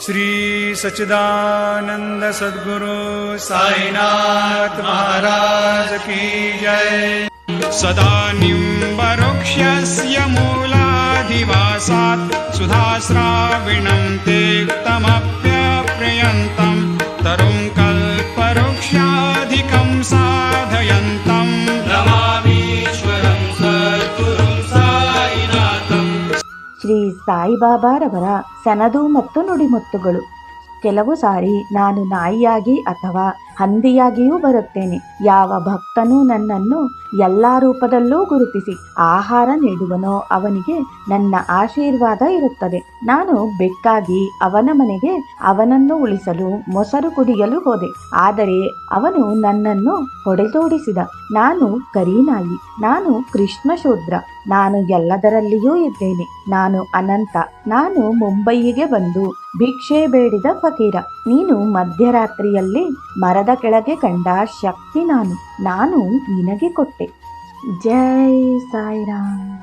श्री साईनाथ महाराज की जय। सदा निम्बरुक्षस्य मूलाधिवासात् सुधाश्राविणं तेक्तमप्यप्रियन्तं तरुं कल्पवृक्षाधिकं साधयन्तम् ಶ್ರೀ ಸಾಯಿಬಾಬಾರವರ ಸನದು ಮತ್ತು ನುಡಿಮುತ್ತುಗಳು. ಕೆಲವು ಸಾರಿ ನಾನು ನಾಯಿಯಾಗಿ ಅಥವಾ ಹಂದಿಯಾಗಿಯೂ ಬರುತ್ತೇನೆ. ಯಾವ ಭಕ್ತನು ನನ್ನನ್ನು ಎಲ್ಲ ರೂಪದಲ್ಲೂ ಗುರುತಿಸಿ ಆಹಾರ ನೀಡುವನೋ ಅವನಿಗೆ ನನ್ನ ಆಶೀರ್ವಾದ ಇರುತ್ತದೆ. ನಾನು ಬೆಕ್ಕಾಗಿ ಅವನ ಮನೆಗೆ ಅವನನ್ನು ಉಳಿಸಲು ಮೊಸರು ಕುಡಿಯಲು ಹೋದೆ. ಆದರೆ ಅವನು ನನ್ನನ್ನು ಹೊಡೆದೋಡಿಸಿದ. ನಾನು ಕರೀನಾಯಿ ನಾನು ಕೃಷ್ಣ ಶೂದ್ರ ನಾನು ಎಲ್ಲದರಲ್ಲಿಯೂ ಇದ್ದೇನೆ. ನಾನು ಅನಂತ, ನಾನು ಮುಂಬಯಿಗೆ ಬಂದು ಭಿಕ್ಷೆ ಬೇಡಿದ ಫಕೀರ. ನೀನು ಮಧ್ಯರಾತ್ರಿಯಲ್ಲಿ ಮರದ ಕೆಳಗೆ ಕಂಡ ಶಕ್ತಿ ನಾನು ನಾನು ನಿನಗೆ ಕೊಟ್ಟೆ. ಜೈ ಸಾಯಿರಾಮ್.